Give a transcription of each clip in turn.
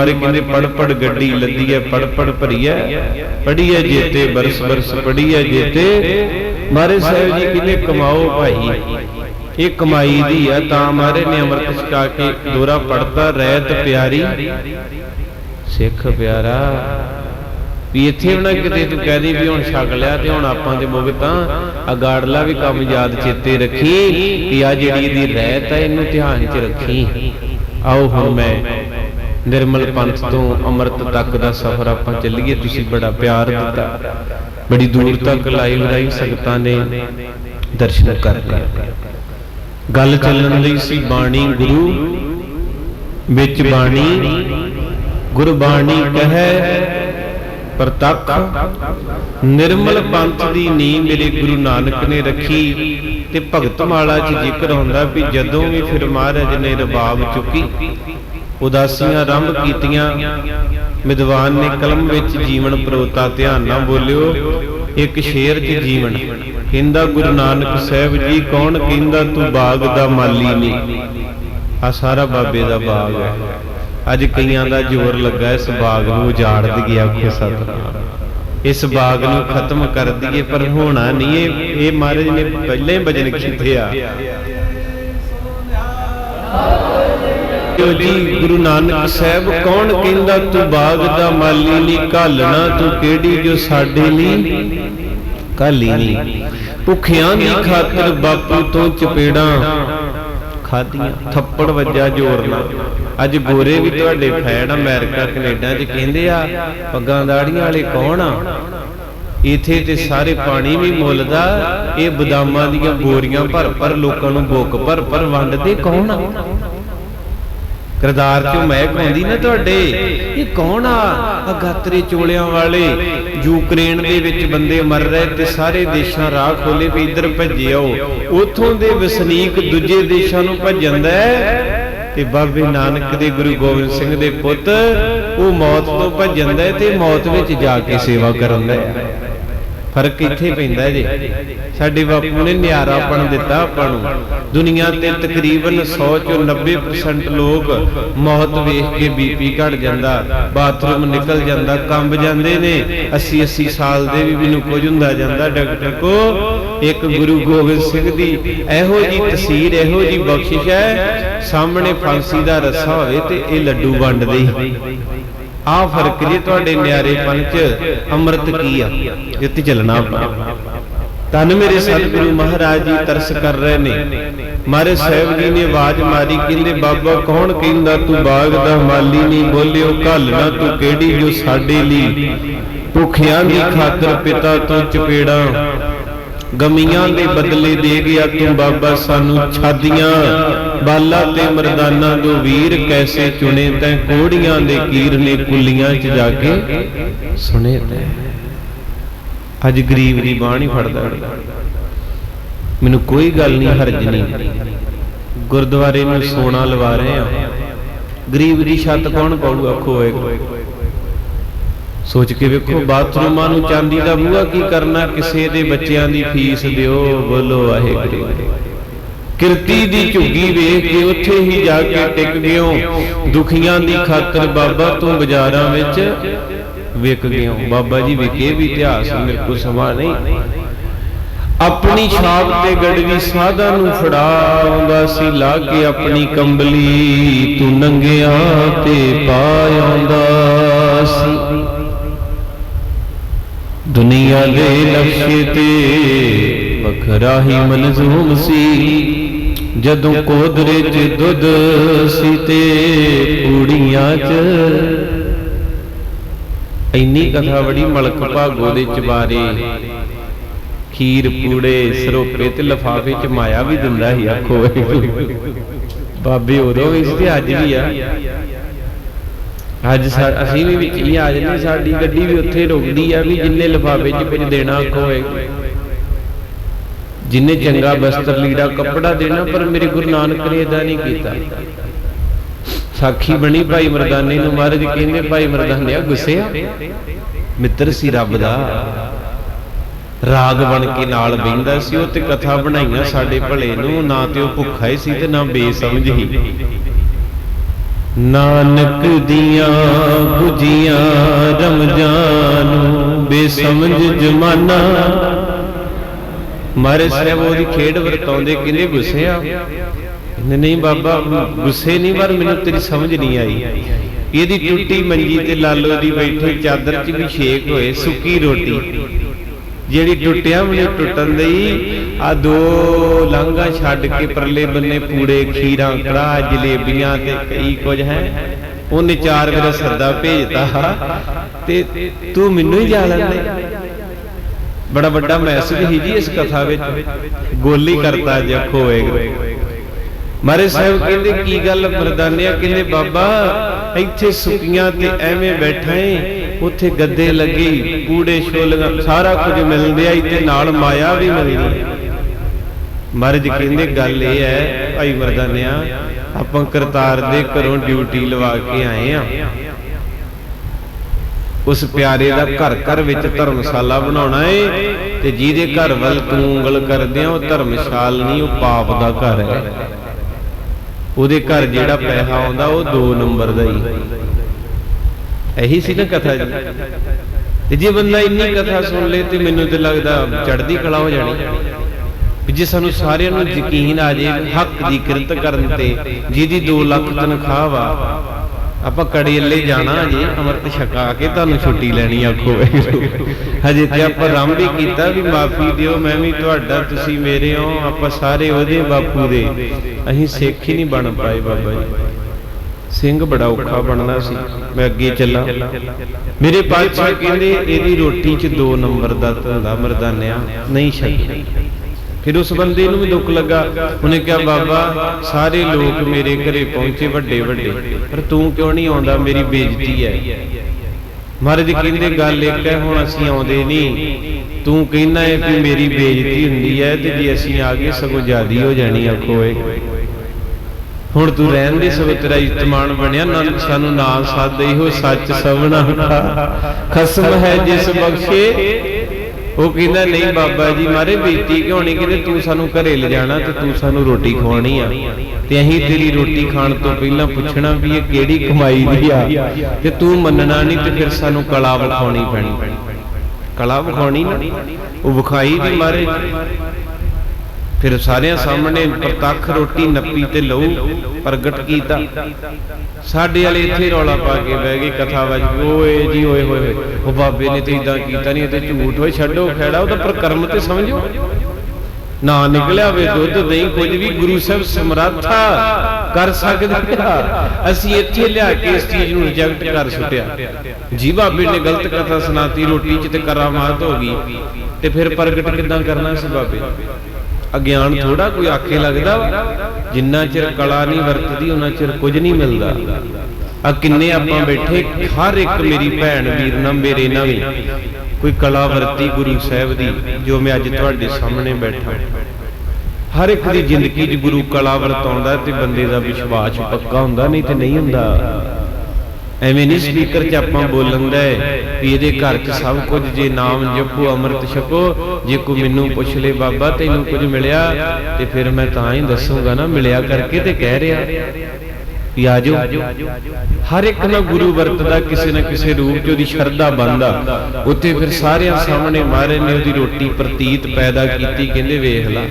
ਮਾਰੇ ਕਹਿੰਦੇ ਪੜ ਪੜ ਗੱਡੀ ਲੱਦੀ ਐ ਪੜ ਪੜ ਭਰੀ ਐ ਪੜੀ ਐ ਜੇਤੇ, ਬਰਸ ਬਰਸ ਪੜੀ ਐ ਜੇਤੇ। ਮਾਰੇ ਸਾਹਿਬ ਜੀ ਕਹਿੰਦੇ, ਕਮਾਓ ਭਾਈ। ਇਹ ਕਮਾਈ ਦੀ ਆ ਤਾਂ ਮਾਰੇ ਨੇ ਅੰਮ੍ਰਿਤ ਛਕਾ ਕੇ ਦੋਰਾ ਪੜਤਾ ਰਹਿਤ ਪਿਆਰੀ। ਸਿੱਖ ਪਿਆਰਾ। ਵੀ ਇੱਥੇ ਉਹਨਾਂ ਕਿਤੇ ਤੂੰ ਕਹਦੀ ਵੀ ਹੁਣ ਛਕ ਲਿਆ ਤੇ ਹੁਣ ਆਪਾਂ ਦੇ ਭੁਗਤਾਂ ਅਗਾੜਲਾ ਵੀ ਕੰਮ ਯਾਦ ਚੇਤੇ ਰੱਖੀ ਵੀ ਆ ਜਿਹੜੀ ਦੀ ਰਹਿਤ ਹੈ ਇਹਨੂੰ ਧਿਆਨ 'ਚ ਰੱਖੀ। ਆਓ ਹੁਣ ਮੈਂ ਨਿਰਮਲ ਪੰਥ ਤੋਂ ਅੰਮ੍ਰਿਤ ਤੱਕ ਦਾ ਸਫ਼ਰ ਆਪਾਂ ਚੱਲੀਏ। ਤੁਸੀਂ ਬੜਾ ਪਿਆਰ ਦਿੱਤਾ। ਬੜੀ ਦੂਰ ਤੱਕ ਲਾਈ ਲੜਾਈ ਸੰਗਤਾਂ ਨੇ ਦਰਸ਼ਨ ਕਰ ਲਏ। ਗੱਲ ਚੱਲਣ ਲਈ ਸੀ ਬਾਣੀ ਗੁਰੂ। ਵਿੱਚ ਬਾਣੀ, ਗੁਰਬਾਣੀ ਕਹੈ ਪ੍ਰਤੱਖ। ਨਿਰਮਲ ਪੰਥ ਦੀ ਨੀਂਹ ਮੇਰੇ ਗੁਰੂ ਨਾਨਕ ਨੇ ਰੱਖੀ ਤੇ ਭਗਤ ਮਾਲਾ 'ਚ ਜ਼ਿਕਰ ਹੁੰਦਾ ਵੀ ਜਦੋਂ ਵੀ ਫਿਰ ਮਹਾਰਾਜ ਨੇ ਰਬਾਬ ਚੁੱਕੀ ਉਦਾਸੀਆਂ ਆਰੰਭ ਕੀਤੀਆਂ। ਵਿਦਵਾਨ ਨੇ ਕਲਮ ਵਿੱਚ ਜੀਵਨ ਪਰੋਤਾ ਧਿਆਨ ਨਾਲ ਬੋਲਿਓ। ਇੱਕ ਸ਼ੇਰ 'ਚ ਜੀਵਨ। ਕਹਿੰਦਾ, ਗੁਰੂ ਨਾਨਕ ਸਾਹਿਬ ਜੀ, ਕੌਣ ਕਹਿੰਦਾ ਤੂੰ ਬਾਗ ਦਾ ਮਾਲੀ ਨਹੀਂ ਆ ਸਾਰਾ ਬਾਬੇ ਦਾ ਬਾਗ ਹੈ। ਅੱਜ ਕਈਆਂ ਦਾ ਜ਼ੋਰ ਲੱਗਾ, ਇਸ ਬਾਗ ਨੂੰ ਉਜਾੜ ਦਈਏ ਆਖੇ ਸਤਨਾਮ। ਇਸ ਬਾਗ ਨੂੰ ਖਤਮ ਕਰ ਦਈਏ, ਪਰ ਹੋਣਾ ਨਹੀਂ ਇਹ। ਇਹ ਮਹਾਰਾਜ ਨੇ ਪਹਿਲਾਂ ਹੀ ਬਚਨ ਕੀਤੇ ਆ। ਜੋ ਜੀ, ਗੁਰੂ ਨਾਨਕ ਸਾਹਿਬ, ਕੌਣ ਕਹਿੰਦਾ ਤੂੰ ਬਾਗ ਦਾ ਮਾਲੀ ਨਹੀਂ ਘਾਲਣਾ ਤੂੰ ਕਿਹੜੀ ਜੋ ਸਾਡੇ ਲਈ? ਕਾਲੀ ਨਹੀਂ। ਭੁੱਖਿਆਂ ਦੀ ਖਾਤਰ ਬਾਪੂ ਤੋਂ ਚਪੇੜਾਂ। ਖਾਦੀਆਂ ਥੱਪੜ ਵੱਜਾ ਜ਼ੋਰ ਨਾਲ। ਅੱਜ ਗੋਰੇ ਵੀ ਤੁਹਾਡੇ ਫੈਨ ਅਮਰੀਕਾ, ਕੈਨੇਡਾ 'ਚ ਕਹਿੰਦੇ ਆ, ਪੱਗਾਂ ਦਾੜੀਆਂ ਵਾਲੇ ਕੌਣ ਆ? ਇਥੇ ਤੇ ਸਾਰੇ ਪਾਣੀ ਵੀ ਮੁੱਲਦਾ ਇਹ ਬਦਾਮਾਂ ਦੀਆਂ ਬੋਰੀਆਂ ਭਰ ਭਰ ਲੋਕਾਂ ਨੂੰ ਬੁੱਕ ਭਰ ਭਰ ਵੰਡਦੇ ਕੌਣ ਆ? ਕਰਦਾਰ ਚੋਂ ਮਹਿਕ ਆਉਂਦੀ ਨਾ ਤੁਹਾਡੇ? ਇਹ ਕੌਣ ਆ? ਆ ਗਾਤਰੇ ਚੋਲਿਆਂ ਵਾਲੇ। ਯੂਕਰੇਨ ਦੇ ਵਿੱਚ ਬੰਦੇ ਮਰ ਰਹੇ ਤੇ ਸਾਰੇ ਦੇਸ਼ਾਂ ਰਾਹ ਖੋਲੇ ਵੀ ਇੱਧਰ ਭੱਜੇ ਆਓ। ਉਥੋਂ ਦੇ ਵਸਨੀਕ ਦੂਜੇ ਦੇਸ਼ਾਂ ਨੂੰ ਭੱਜਦਾ ਹੈ ਤੇ ਬਾਬੇ ਨਾਨਕ ਦੇ ਗੁਰੂ ਗੋਬਿੰਦ ਸਿੰਘ ਦੇ ਪੁੱਤ ਉਹ ਮੌਤ ਤੋਂ ਭੱਜਦਾ ਹੈ ਤੇ ਮੌਤ ਵਿੱਚ ਜਾ ਕੇ ਸੇਵਾ ਕਰਨ ਦਾ ਫ਼ਰਕ ਇੱਥੇ ਪੈਂਦਾ ਜੇ। ਸਾਡੇ ਬਾਪੂ ਨੇ ਨਿਆਰਾਪਣ ਦਿੱਤਾ ਆਪਾਂ ਨੂੰ। ਦੁਨੀਆ ਤੇ ਤਕਰੀਬਨ 100 ਚੋਂ 90% ਲੋਕ ਮੌਤ ਵੇਖ ਕੇ ਬੀਪੀ ਘਟ ਜਾਂਦਾ। ਬਾਥਰੂਮ ਨਿਕਲ ਜਾਂਦਾ ਕੰਬ ਜਾਂਦੇ ਨੇ। 80 80 ਸਾਲ ਦੇ ਵੀ ਮੈਨੂੰ ਕੁਝ ਹੁੰਦਾ ਜਾਂਦਾ ਡਾਕਟਰ ਕੋ ਇੱਕ ਗੁਰੂ ਗੋਬਿੰਦ ਸਿੰਘ ਦੀ ਇਹੋ ਜੀ ਤਸਵੀਰ ਇਹੋ ਜੀ ਬਖਸ਼ਿਸ਼ ਹੈ। ਸਾਹਮਣੇ ਫਾਂਸੀ ਦਾ ਰੱਸਾ ਹੋਵੇ ਤੇ ਇਹ ਲੱਡੂ ਵੰਡਦੇ ਹੀ। ਆ ਫ਼ਰਕ ਜੀ ਤੁਹਾਡੇ ਨਿਆਰੇ ਚ ਅੰਮ੍ਰਿਤ ਕੀ ਆ? ਜਿੱਤੇ ਚੱਲਣਾ ਤਨ ਮੇਰੇ ਸਤਿਗੁਰੂ ਮਹਾਰਾਜ ਜੀ ਤਰਸ ਕਰ ਰਹੇ ਨੇ। ਮਾਰੇ ਸਾਹਿਬ ਜੀ ਨੇ ਆਵਾਜ਼ ਮਾਰੀ, ਕਹਿੰਦੇ, ਬਾਬਾ, ਕੌਣ ਕਹਿੰਦਾ ਤੂੰ ਬਾਗ ਦਾ ਮਾਲੀ ਨਹੀਂ? ਬੋਲਿਓ ਘਾਲਣਾ ਤੂੰ ਕਿਹੜੀ ਜੋ ਸਾਡੇ ਲਈ ਭੁੱਖਿਆਂ ਦੀ ਖਾਤਰ ਪਿਤਾ ਤੋਂ ਚਪੇੜਾਂ। ਗਮੀਆਂ ਦੇ ਬਦਲੇ ਦੇ ਗਿਆ ਤੂੰ ਬਾਬਾ ਸਾਨੂੰ ਛਾਦੀਆਂ। ਬਾਲਾ ਤੇ ਮਰਦਾਨਾ ਦੋ ਵੀਰ ਕੈਸੇ ਚੁਣੇ ਤੈਂ, ਕੋੜੀਆਂ ਦੇ ਕੀਰ ਕੁੱਲੀਆਂ 'ਚ ਜਾ ਕੇ ਸੁਣੇ ਤੈਂ। ਅੱਜ ਗਰੀਬ ਦੀ ਬਾਹ ਨਹੀਂ ਫੜਦਾ। ਮੈਨੂੰ ਕੋਈ ਗੱਲ ਨਹੀਂ, ਹਰਜ ਨਹੀਂ। ਗੁਰਦੁਆਰੇ ਨੂੰ ਸੋਨਾ ਲਵਾ ਰਹੇ ਆ ਗਰੀਬ ਦੀ ਛੱਤ ਕੌਣ ਪਾਊਗਾ? ਖੋਏ। ਸੋਚ ਕੇ ਵੇਖੋ ਬਾਥਰੂਮਾਂ ਨੂੰ ਚਾਂਦੀ ਦਾ ਬੂਹਾ ਕੀ ਕਰਨਾ? ਕਿਸੇ ਦੇ ਬੱਚਿਆਂ ਦੀ ਫੀਸ ਦਿਓ ਬੋਲੋ ਵਾਹਿਗੁਰੂ। ਕਿਰਤੀ ਦੀ ਝੁੱਗੀ ਵੇਖ ਕੇ ਉੱਥੇ ਹੀ ਜਾ ਕੇ ਟਿਕ ਗਿਓ। ਦੁਖੀਆਂ ਦੀ ਖਾਤਰ ਬਾਬਾ ਤੂੰ ਬਾਜ਼ਾਰਾਂ ਵਿੱਚ ਵਿਕ ਗਿਓ। ਬਾਬਾ ਜੀ ਵਿਕੇ ਵੀ ਇਤਿਹਾਸ ਮੇਰੇ ਕੋਲ ਸਮਾਂ ਨਹੀਂ। ਆਪਣੀ ਛਾਪ ਤੇ ਗੜਵੀ ਸਾਧਾ ਨੂੰ ਫੜਾਉਂਦਾ ਸੀ ਲਾ ਕੇ ਆਪਣੀ ਕੰਬਲੀ ਤੂੰ ਨੰਗਿਆ ਤੇ ਸੀ ਦੁਨੀਆ ਦੇ ਨਕਸ਼ੇ ਤੇ ਵਖਰਾ ਹੀ ਮਨਜ਼ੂਮ ਸੀ। ਜਦੋਂ ਕੋਦਰੇ 'ਚ ਦੁੱਧ ਸੀ ਤੇ ਪੂੜੀਆਂ 'ਚ ਇੰਨੀ ਕਥਾ ਬੜੀ ਮਲਕ ਭਾਗੋ ਦੇ ਚਬਾਰੇ ਖੀਰ ਪੂੜੇ ਸਰੋਪੇ ਤੇ ਲਫਾਫੇ 'ਚ ਮਾਇਆ ਵੀ ਦਿੰਦਾ ਸੀ, ਆਖੋ। ਬਾਬੇ ਉਦੋਂ ਵੀ ਸੀ ਤੇ ਅੱਜ ਵੀ ਆ। ਅੱਜ ਅਸੀਂ ਵੀ ਵਿੱਚ ਹੀ ਆ ਜਾਂਦੇ ਸਾਡੀ ਗੱਡੀ ਵੀ ਉੱਥੇ ਰੁਕਦੀ ਆ ਵੀ ਜਿੰਨੇ ਲਫਾਫੇ 'ਚ ਕੁਝ ਦੇਣਾ ਹੋਏ। ਜਿੰਨੇ ਚੰਗਾ ਬਸਤਰ ਲੀੜਾ ਕੱਪੜਾ ਦੇਣਾ, ਪਰ ਮੇਰੇ ਗੁਰੂ ਨਾਨਕ ਨੇ ਇਦਾਂ ਨਹੀਂ ਕੀਤਾ। ਸਾਖੀ ਬਣੀ ਭਾਈ ਮਰਦਾਨੇ ਨੂੰ, ਮਹਾਰਾਜ ਕਹਿੰਦੇ ਭਾਈ ਮਰਦਾਨਿਆ ਗੁੱਸੇ ਆ। ਮਿੱਤਰ ਸੀ ਰੱਬ ਦਾ। ਰਾਗ ਬਣ ਕੇ ਨਾਲ ਬੈਂਦਾ ਸੀ, ਉਹ ਤੇ ਕਥਾ ਬਣਾਈਆਂ ਸਾਡੇ ਭਲੇ ਨੂੰ, ਨਾ ਤੇ ਉਹ ਭੁੱਖਾ ਹੀ ਸੀ ਤੇ ਨਾ ਬੇਸਮਝ ਹੀ। ਨਾਨਕ ਦੀਆਂ ਗੁਜੀਆਂ ਰਮਜਾਨ ਬੇਸਮਝ ਜਮਾਨਾ। ਮਾਰੇ ਸਾਹਿਬ ਉਹਦੀ ਖੇਡ ਵਰਤਾਉਂਦੇ ਕਹਿੰਦੇ ਗੁੱਸੇ ਆ। ਕਹਿੰਦੇ, ਨਹੀਂ ਬਾਬਾ, ਗੁੱਸੇ ਨਹੀਂ, ਪਰ ਮੈਨੂੰ ਤੇਰੀ ਸਮਝ ਨਹੀਂ ਆਈ। ਇਹਦੀ ਟੁੱਟੀ ਮੰਜੀ ਤੇ ਲਾਲੋ ਦੀ ਬੈਠੇ ਚਾਦਰ 'ਚ ਵੀ ਛੇਕ ਹੋਏ, ਸੁੱਕੀ ਰੋਟੀ। ਜਿਹੜੀ ਟੁੱਟਿਆ ਮੈਨੂੰ ਟੁੱਟਣ ਲਈ ਆ ਦੋ ਲਾਂਘਾ ਛੱਡ ਕੇ ਪਰਲੇ ਬੰਨੇ ਪੂੜੇ, ਖੀਰਾਂ, ਕੜਾਹ, ਜਲੇਬੀਆਂ ਤੇ ਕਈ ਕੁਝ ਹੈ। ਉਹਨੇ ਚਾਰ ਮੇਰਾ ਸਰਦਾ ਭੇਜਤਾ। ਤੇ ਤੂੰ ਮੈਨੂੰ ਹੀ ਜਾ ਲੈਂਦੇ। ਬੜਾ ਵੱਡਾ ਮੈਸੇਜ ਹੀ ਜੀ ਇਸ ਕਥਾ ਵਿੱਚ। ਗੋਲੀ ਕਰਤਾ ਜੇ ਅੱਖੋ ਹੋਏਗਾ ਮਾਰੇ ਸਾਹਿਬ ਕਹਿੰਦੇ, ਕੀ ਗੱਲ ਮਰਦਾਨਿਆ? ਕਹਿੰਦੇ, ਬਾਬਾ, ਇੱਥੇ ਸੁੱਕੀਆਂ ਤੇ ਐਵੇਂ ਬੈਠਾ ਏ। ਉੱਥੇ ਗੱਦੇ ਲੱਗੇ ਕੂੜੇ ਛੋਲੀਆਂ, ਸਾਰਾ ਕੁਝ ਮਿਲਦੇ ਆ ਨਾਲ ਮਾਇਆ ਵੀ ਮਿਲਦੀ ਮਹਾਰਾਜ ਕਹਿੰਦੇ, ਗੱਲ ਇਹ ਹੈ, ਭਾਈ ਮਰਦਾਨਿਆ, ਆਪਾਂ ਕਰਤਾਰ ਦੇ ਘਰੋਂ ਡਿਊਟੀ ਲਵਾ ਕੇ ਆਏ ਆ। ਉਸ ਪਿਆਰੇ ਦਾ ਘਰ ਘਰ ਵਿੱਚ ਧਰਮਸ਼ਾਲਾ ਬਣਾਉਣਾ ਏ, ਤੇ ਜਿਹਦੇ ਘਰ ਵੱਲ ਤੂੰ ਉਂਗਲ ਕਰਦਿਆਂ ਉਹ ਧਰਮਸ਼ਾਲ ਨਹੀਂ, ਉਹ ਪਾਪ ਦਾ ਘਰ ਹੈ। ਉਹਦੇ ਘਰ ਜਿਹੜਾ ਪੈਸਾ ਆਉਂਦਾ, ਉਹ 2 ਨੰਬਰ ਦਾ ਹੀ। ਇਹੀ ਸੀ ਨਾ ਕਥਾ ਜੀ। ਤੇ ਜੇ ਬੰਦਾ ਇੰਨੀ ਕਥਾ ਸੁਣ ਲੇ ਤੇ ਮੈਨੂੰ ਤੇ ਲੱਗਦਾ ਚੜਦੀ ਕਲਾ ਹੋ ਜਾਣੀ। ਵੀ ਜੇ ਸਾਨੂੰ ਸਾਰਿਆਂ ਨੂੰ ਯਕੀਨ ਆ ਜੇ ਹੱਕ ਦੀ ਕਿਰਤ ਕਰਨ ਤੇ ਜਿਹਦੀ 2 ਲੱਖ ਤਨਖਾਹ ਵਾ, ਆਪਾਂ ਕੜੇਲੇ ਜਾਣਾ ਜੀ, ਅੰਮ੍ਰਿਤ ਛਕਾ ਕੇ ਤੁਹਾਨੂੰ ਛੁੱਟੀ ਲੈਣੀ ਆਖੋ ਹਜੇ ਤੇ ਆਪਾਂ ਰੰਮ ਵੀ ਕੀਤਾ ਵੀ ਮਾਫੀ ਦਿਓ, ਮੈਂ ਵੀ ਤੁਹਾਡਾ, ਤੁਸੀਂ ਮੇਰੇ ਹੋ, ਆਪਾਂ ਸਾਰੇ ਉਹਦੇ ਬਾਪੂ ਦੇ। ਅਸੀਂ ਸਿੱਖ ਹੀ ਨਹੀਂ ਬਣ ਪਾਏ ਬਾਬਾ ਜੀ। ਸਿੰਘ ਬੜਾ ਔਖਾ ਬਣਨਾ ਸੀ। ਮੈਂ ਅੱਗੇ ਚੱਲਾਂ। ਮੇਰੇ ਪਾਤਸ਼ਾਹ ਕਹਿੰਦੇ ਇਹਦੀ ਰੋਟੀ 'ਚ 2 ਨੰਬਰ ਦਾ ਧੰਦਾ ਮਰਦਾਨਿਆ ਨਹੀਂ ਛਕਦੀ ਫਿਰ ਉਸ ਬੰਦੇ ਨੂੰ ਵੀ ਦੁੱਖ ਲੱਗਾ। ਉਹਨੇ ਕਿਹਾ ਬਾਬਾ ਸਾਰੇ ਲੋਕ ਮੇਰੇ ਘਰੇ ਪਹੁੰਚੇ ਵੱਡੇ ਵੱਡੇ ਪਰ ਤੂੰ ਕਿਉਂ ਨਹੀਂ ਆਉਂਦਾ? ਮੇਰੀ ਬੇਇੱਜ਼ਤੀ ਹੈ। ਮਹਾਰਾਜ ਕਹਿੰਦੇ ਗੱਲ ਇੱਕ ਹੈ ਹੁਣ ਅਸੀਂ ਆਉਂਦੇ ਨਹੀਂ। ਤੂੰ ਕਹਿੰਦਾ ਹੈ ਕਿ ਮੇਰੀ ਬੇਇੱਜ਼ਤੀ ਹੁੰਦੀ ਹੈ ਤੇ ਜੇ ਅਸੀਂ ਆ ਗਏ ਸਗੋਂ ਜ਼ਿਆਦੀ ਹੋ ਜਾਣੀ ਆਖੋ ਏ ਹੁਣ ਤੂੰ ਰਹਿਣ ਦੇ ਸਗੋਂ ਤੇਰਾ ਇਤਮਾਨ ਬਣਿਆ ਨਾ ਸਾਨੂੰ ਨਾਮ ਸਾਧ ਇਹੋ ਸੱਚ ਸਵਣਾ ਖਸਮ ਹੈ ਜਿਸ ਬਖਸ਼ੇ। ਉਹ ਕਹਿੰਦਾ, ਨਹੀਂ ਬਾਬਾ ਜੀ ਮਾਰੇ, ਬੇਇੱਜ਼ਤੀ ਕਿਉਂ ਨਹੀਂ ਕਹਿੰਦੇ ਤੂੰ ਸਾਨੂੰ ਘਰੇ ਲਿਜਾਣਾ ਤੇ ਤੂੰ ਸਾਨੂੰ ਰੋਟੀ ਖਵਾਉਣੀ ਆ। ਤੇ ਅਸੀਂ ਤੇਰੀ ਰੋਟੀ ਖਾਣ ਤੋਂ ਪਹਿਲਾਂ ਪੁੱਛਣਾ ਵੀ ਇਹ ਕਿਹੜੀ ਕਮਾਈ ਦੀ ਆ। ਤੇ ਤੂੰ ਮੰਨਣਾ ਨਹੀਂ ਤੇ ਫਿਰ ਸਾਨੂੰ ਕਲਾ ਵਿਖਾਉਣੀ ਪੈਣੀ। ਕਲਾ ਵਿਖਾਉਣੀ ਨਾ। ਉਹ ਵਿਖਾਈ ਦੀ ਮਾਰੇ। ਫਿਰ ਸਾਰਿਆਂ ਸਾਹਮਣੇ ਪ੍ਰਤੱਖ ਰੋਟੀ ਨੱਪੀ ਤੇ ਲਹੂ ਪ੍ਰਗਟ ਕੀਤਾ। ਸਾਡੇ ਵਾਲੇ ਇੱਥੇ ਰੌਲਾ ਪਾ ਕੇ ਬਹਿ ਗਏ ਕਥਾ ਵਜ ਓਏ ਜੀ, ਓਏ, ਹੋਏ ਉਹ ਬਾਬੇ ਨੇ ਤੇ ਇਦਾਂ ਕੀਤਾ ਨਹੀਂ ਤੇ ਝੂਠ ਹੋਏ। ਛੱਡੋ, ਖੈੜਾ ਉਹਦਾ ਪ੍ਰਕਰਮ ਤੇ ਸਮਝੋ। ਨਾ ਨਿਕਲਿਆ ਵੇ ਦੁੱਧ ਨਹੀਂ ਕੁਝ ਵੀ, ਗੁਰੂ ਸਾਹਿਬ ਸਮਰੱਥਾ ਕਰ ਸਕਦੇ। ਆ ਅਸੀਂ ਇੱਥੇ ਲਿਆ ਕੇ ਇਸ ਚੀਜ਼ ਨੂੰ ਰਿਜੈਕਟ ਕਰ ਸੁੱਟਿਆ। ਜੀ, ਬਾਬੇ ਨੇ ਗਲਤ ਕਥਾ ਸੁਣਾਤੀ, ਰੋਟੀ 'ਚ ਤੇ ਕਰਾਮਾਤ ਹੋ ਗਈ। ਤੇ ਫਿਰ ਪ੍ਰਗਟ ਕਿੱਦਾਂ ਕਰਨਾ ਸੀ ਬਾਬੇ? ਅਗਿਆਨ ਥੋੜਾ ਕੋਈ ਆਖੇ ਲੱਗਦਾ ਵਾ। ਜਿੰਨਾ ਚਿਰ ਕਲਾ ਨਹੀਂ ਵਰਤਦੀ, ਉਹਨਾਂ ਚਿਰ ਕੁਝ ਨਹੀਂ ਮਿਲਦਾ। ਆ ਕਿੰਨੇ ਆਪਾਂ ਬੈਠੇ, ਹਰ ਇੱਕ ਮੇਰੀ ਭੈਣ ਵੀਰ ਨਾ ਮੇਰੇ ਨਾਲ ਵੀ ਕੋਈ ਕਲਾ ਵਰਤੀ ਗੁਰੂ ਸਾਹਿਬ ਦੀ, ਜੋ ਮੈਂ ਅੱਜ ਤੁਹਾਡੇ ਸਾਹਮਣੇ ਬੈਠਾ। ਹਰ ਇੱਕ ਦੀ ਜ਼ਿੰਦਗੀ 'ਚ ਗੁਰੂ ਕਲਾ ਵਰਤਾਉਂਦਾ ਤੇ ਬੰਦੇ ਦਾ ਵਿਸ਼ਵਾਸ ਪੱਕਾ ਹੁੰਦਾ, ਨਹੀਂ ਤੇ ਨਹੀਂ ਹੁੰਦਾ। ਐਵੇਂ ਨਹੀਂ ਸਪੀਕਰ 'ਚ ਆਪਾਂ ਬੋਲਣ ਦਾ ਵੀ ਇਹਦੇ ਘਰ 'ਚ ਸਭ ਕੁਝ ਜੇ ਨਾਮ ਜਪੋ ਅੰਮ੍ਰਿਤ ਛਕੋ ਜੇ ਕੋਈ ਮੈਨੂੰ ਪੁੱਛ ਲੇ ਬਾਬਾ ਤੈਨੂੰ ਕੁਝ ਮਿਲਿਆ? ਤੇ ਫਿਰ ਮੈਂ ਤਾਂ ਹੀ ਦੱਸੂਗਾ ਨਾ ਮਿਲਿਆ ਕਰਕੇ ਤੇ ਕਹਿ ਰਿਹਾ। ਵੀ ਆਜੋ। ਹਰ ਇੱਕ ਨਾਲ ਗੁਰੂ ਵਰਤਦਾ ਕਿਸੇ ਨਾ ਕਿਸੇ ਰੂਪ 'ਚ ਉਹਦੀ ਸ਼ਰਧਾ ਬੰਦਾ ਉੱਥੇ ਫਿਰ ਸਾਰਿਆਂ ਸਾਹਮਣੇ ਮਾਰੇ ਨੇ ਉਹਦੀ ਰੋਟੀ ਪ੍ਰਤੀਤ ਪੈਦਾ ਕੀਤੀ ਕਹਿੰਦੇ ਵੇਖ ਲੈ।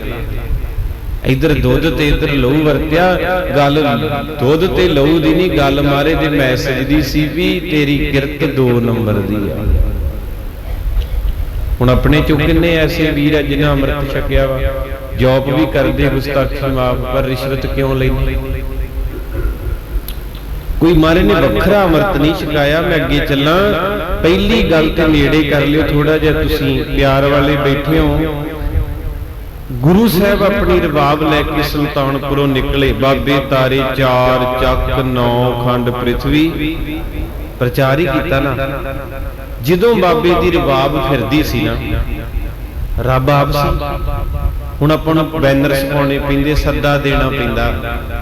ਇਧਰ ਦੁੱਧ ਤੇ ਇਧਰ ਲਹੂ ਵਰਤਿਆ, ਗੱਲ ਦੁੱਧ ਤੇ ਲਹੂ ਦੀ ਨਹੀਂ, ਗੱਲ ਮਾਰੇ ਦੇ ਮੈਸੇਜ ਦੀ ਸੀ ਵੀ ਤੇਰੀ ਕਿਰਤ 2 ਨੰਬਰ ਦੀ ਆ। ਹੁਣ ਆਪਣੇ ਚੋਂ ਕਿੰਨੇ ਐਸੇ ਵੀਰ ਆ ਜਿਨ੍ਹਾਂ ਅੰਮ੍ਰਿਤ ਛਕਿਆ ਵਾ? ਜੌਬ ਵੀ ਕਰਦੇ ਗੁਸਤਾਖੀ ਮਾਫ, ਪਰ ਰਿਸ਼ਵਤ ਕਿਉਂ ਲੈਂਦੇ? ਕੋਈ ਮਾਰੇ ਨੇ ਵੱਖਰਾ ਅੰਮ੍ਰਿਤ ਨਹੀਂ ਛਕਾਇਆ, ਮੈਂ ਅੱਗੇ ਚੱਲਾਂ। ਪਹਿਲੀ ਗੱਲ ਤੇ ਨੇੜੇ ਕਰ ਲਿਓ ਥੋੜਾ ਜਿਹਾ ਤੁਸੀਂ ਪਿਆਰ ਵਾਲੇ ਬੈਠੇ ਹੋ। ਗੁਰੂ ਸਾਹਿਬ ਆਪਣੀ ਰਬਾਬ ਲੈ ਕੇ ਸੁਲਤਾਨਪੁਰੋਂ ਨਿਕਲੇ। ਬਾਬੇ ਤਾਰੇ ਚਾਰ, ਚੱਕ ਨੌ, ਖੰਡ ਪ੍ਰithvi ਪ੍ਰਚਾਰ ਹੀ ਕੀਤਾ ਨਾ। ਜਦੋਂ ਬਾਬੇ ਦੀ ਰਬਾਬ ਫਿਰਦੀ ਸੀ ਨਾ, ਰੱਬ ਆਪ ਸੀ। ਹੁਣ ਆਪਾਂ ਨੂੰ ਬੈਨਰ ਸਪਾਉਣੇ ਪੈਂਦੇ, ਸੱਦਾ ਦੇਣਾ ਪੈਂਦਾ,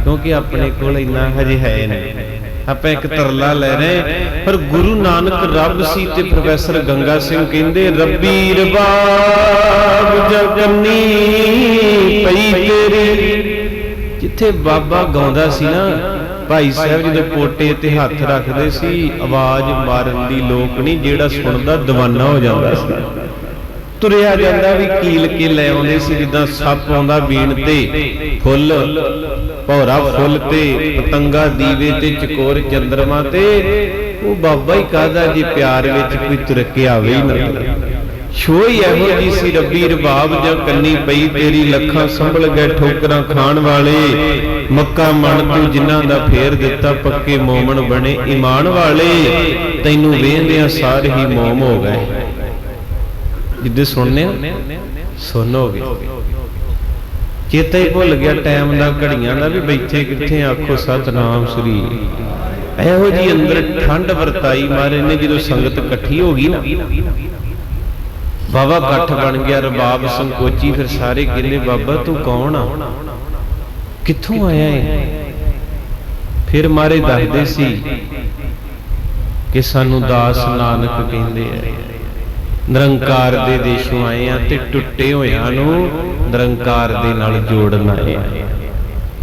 ਕਿਉਂਕਿ ਆਪਣੇ ਕੋਲ ਇੰਨਾ ਹਜੇ ਹੈ ਨਹੀਂ। ਆਪਾਂ ਇੱਕ ਤਰਲਾ ਲੈ ਰਹੇ। ਪਰ ਗੁਰੂ ਨਾਨਕ ਰੱਬ ਸੀ ਤੇ ਪ੍ਰੋਫੈਸਰ ਗੰਗਾ ਸਿੰਘ ਕਹਿੰਦੇ, ਰੱਬੀ ਰਬਾਬ ਜਗਨੀ ਪਈ ਤੇਰੀ। ਜਿੱਥੇ ਬਾਬਾ ਗਾਉਂਦਾ ਸੀ ਨਾ, ਭਾਈ ਸਾਹਿਬ ਜਦੋਂ ਪੋਟੇ ਤੇ ਹੱਥ ਰੱਖਦੇ ਸੀ, ਆਵਾਜ਼ ਮਾਰਨ ਦੀ ਲੋਕ ਨਹੀਂ, ਜਿਹੜਾ ਸੁਣਦਾ دیਵਾਨਾ ਹੋ ਜਾਂਦਾ ਸੀ। ਤੁਰਿਆ ਜਾਂਦਾ ਵੀ ਕੀਲ ਕੇ ਲੈ ਆਉਂਦੇ ਸੀ, ਜਿੱਦਾਂ ਸੱਪ ਆਉਂਦਾ ਬੀਨ ਤੇ ਫੁੱਲ ਭੌਰਾ ਫੁੱਲ ਤੇ ਪਤੰਗਾ ਦੀਵੇ ਤੇ ਚਕੋਰ ਚੰਦਰਮਾ ਤੇ। ਉਹ ਬਾਬਾ ਹੀ ਕਾਹਦਾ ਜੇ ਪਿਆਰ ਵਿੱਚ ਕੋਈ ਤੁਰ ਕੇ ਨਾ। ਛੋਈ ਇਹੋ ਜੀ ਸੀ ਰੱਬੀ ਰਬਾਬ ਜਾਂ ਕੰਨੀ ਪਈ ਤੇਰੀ ਲੱਖਾਂ ਸੰਭਲ ਗਏ ਠੋਕਰਾਂ ਖਾਣ ਵਾਲੇ। ਮੱਕਾ ਮਣ ਤੂੰ ਜਿਨ੍ਹਾਂ ਦਾ ਫੇਰ ਦਿੱਤਾ ਪੱਕੇ ਮੋਮਨ ਬਣੇ ਈਮਾਨ ਵਾਲੇ। ਤੈਨੂੰ ਵੇਂਦਿਆਂ ਸਾਰੇ ਹੀ ਮੋਮ ਹੋ ਗਏ। ਜਿੱਦੇ ਸੁਣਨੇ ਸੁਣੋਗੇ। ਚੇਤਾ ਹੀ ਭੁੱਲ ਗਿਆ ਟਾਈਮ ਦਾ, ਘੜੀਆਂ ਦਾ ਵੀ ਬੈਠੇ ਕਿੱਥੇ ਆਖੋ, ਸਤਨਾਮ ਸ੍ਰੀ। ਇਹੋ ਜੀ ਅੰਦਰ ਠੰਡ ਵਰਤਾਈ ਮਾਰੇ ਨੇ, ਜਦੋਂ ਸੰਗਤ ਇਕੱਠੀ ਹੋ ਗਈ ਨਾ। ਬਾਬਾ ਇਕੱਠ ਬਣ ਗਿਆ, ਰਬਾਬ ਸੰਕੋਚੀ, ਫਿਰ ਸਾਰੇ ਕਹਿੰਦੇ ਬਾਬਾ ਤੂੰ ਕੌਣ ਆ? ਕਿੱਥੋਂ ਆਇਆ ਏ? ਫਿਰ ਮਾਰੇ ਦੱਸਦੇ ਸੀ ਕਿ ਸਾਨੂੰ ਦਾਸ ਨਾਨਕ ਕਹਿੰਦੇ ਆ। ਨਿਰੰਕਾਰ ਦੇ ਦੇਸ਼ੋਂ ਆਏ ਆ ਤੇ ਟੁੱਟੇ ਹੋਇਆਂ ਨੂੰ ਨਿਰੰਕਾਰ ਦੇ ਨਾਲ ਜੋੜਨ ਆਏ ਆ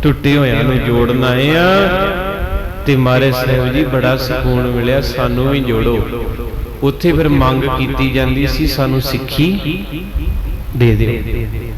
ਟੁੱਟੇ ਹੋਇਆਂ ਨੂੰ ਜੋੜਨ ਆਏ ਆ ਤੇ ਮਹਾਰਾਜ ਸਾਹਿਬ ਜੀ, ਬੜਾ ਸਕੂਨ ਮਿਲਿਆ, ਸਾਨੂੰ ਵੀ ਜੋੜੋ। ਉੱਥੇ ਫਿਰ ਮੰਗ ਕੀਤੀ ਜਾਂਦੀ ਸੀ, ਸਾਨੂੰ ਸਿੱਖੀ ਦੇ ਦਿਓ।